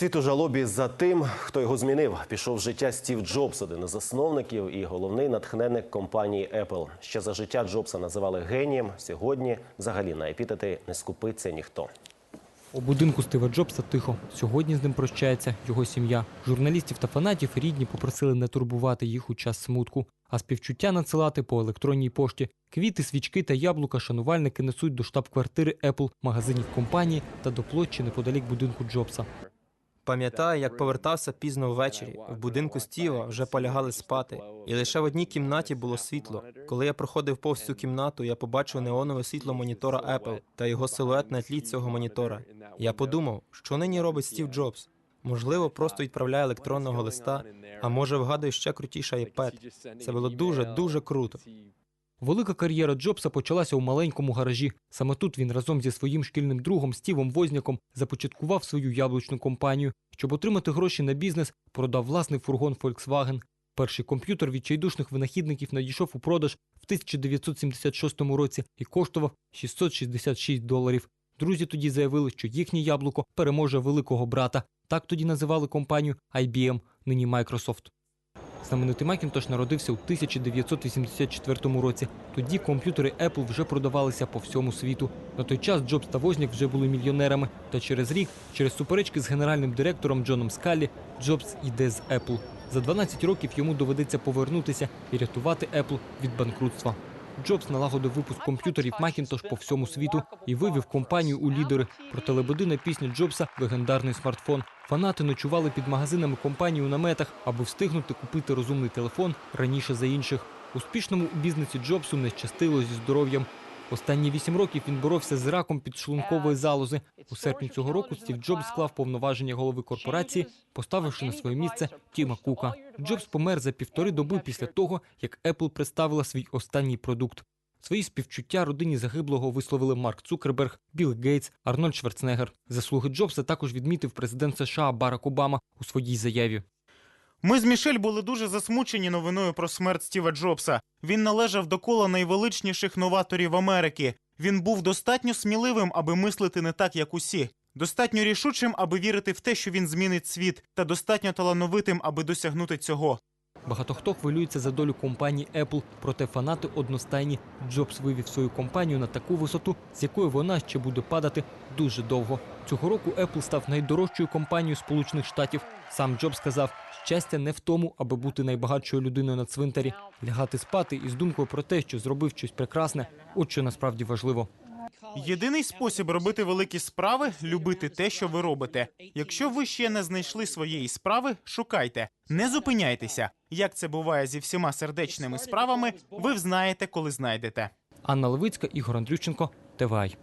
Світ у жалобі за тим, хто його змінив. Пішов з життя Стів Джобс, один із засновників і головний натхненник компанії Apple. Ще за життя Джобса називали генієм. Сьогодні взагалі на епітети не скупиться ніхто. У будинку Стива Джобса тихо. Сьогодні з ним прощається його сім'я. Журналістів та фанатів рідні попросили не турбувати їх у час смутку, а співчуття надсилати по електронній пошті. Квіти, свічки та яблука шанувальники несуть до штаб-квартири Apple, магазинів компанії та до площі неподалік будинку Джобса. Пам'ятаю, як повертався пізно ввечері. В будинку Стіва вже полягали спати, і лише в одній кімнаті було світло. Коли я проходив повз цю кімнату, я побачив неонове світло монітора Apple та його силует на тлі цього монітора. Я подумав, що нині робить Стів Джобс. Можливо, просто відправляє електронного листа, а може вгадує ще крутіший iPad. Це було дуже дуже круто. Велика кар'єра Джобса почалася у маленькому гаражі. Саме тут він разом зі своїм шкільним другом Стівом Возняком започаткував свою яблучну компанію. Щоб отримати гроші на бізнес, продав власний фургон Volkswagen. Перший комп'ютер відчайдушних винахідників надійшов у продаж в 1976 році і коштував 666 доларів. Друзі тоді заявили, що їхнє яблуко переможе великого брата. Так тоді називали компанію IBM, нині Microsoft. Знаменитий Macintosh народився у 1984 році. Тоді комп'ютери Apple вже продавалися по всьому світу. На той час Джобс та Возняк вже були мільйонерами. Та через рік, через суперечки з генеральним директором Джоном Скаллі, Джобс йде з Apple. За 12 років йому доведеться повернутися і рятувати Apple від банкрутства. Джобс налагодив випуск комп'ютерів Macintosh по всьому світу і вивів компанію у лідери. Проте лебедина пісня Джобса легендарний смартфон. Фанати ночували під магазинами компанії у наметах, аби встигнути купити розумний телефон раніше за інших. Успішному у бізнесі Джобсу не щастило зі здоров'ям. Останні вісім років він боровся з раком підшлункової залози. У серпні цього року Стів Джобс склав повноваження голови корпорації, поставивши на своє місце Тіма Кука. Джобс помер за півтори доби після того, як Apple представила свій останній продукт. Свої співчуття родині загиблого висловили Марк Цукерберг, Білл Гейтс, Арнольд Шварценеггер. Заслуги Джобса також відмітив президент США Барак Обама у своїй заяві. Ми з Мішель були дуже засмучені новиною про смерть Стіва Джобса. Він належав до кола найвеличніших новаторів Америки. Він був достатньо сміливим, аби мислити не так, як усі. Достатньо рішучим, аби вірити в те, що він змінить світ, та достатньо талановитим, аби досягнути цього. Багато хто хвилюється за долю компанії Apple, проте фанати одностайні. Джобс вивів свою компанію на таку висоту, з якої вона ще буде падати дуже довго. Цього року Apple став найдорожчою компанією Сполучених Штатів. Сам Джобс сказав, щастя не в тому, аби бути найбагатшою людиною на цвинтарі, лягати спати із думкою про те, що зробив щось прекрасне, от що насправді важливо. Єдиний спосіб робити великі справи любити те, що ви робите. Якщо ви ще не знайшли своєї справи, шукайте, не зупиняйтеся. Як це буває зі всіма сердечними справами, ви взнаєте, коли знайдете. Анна Левицька, Ігор Андрющенко, ТВАЙ.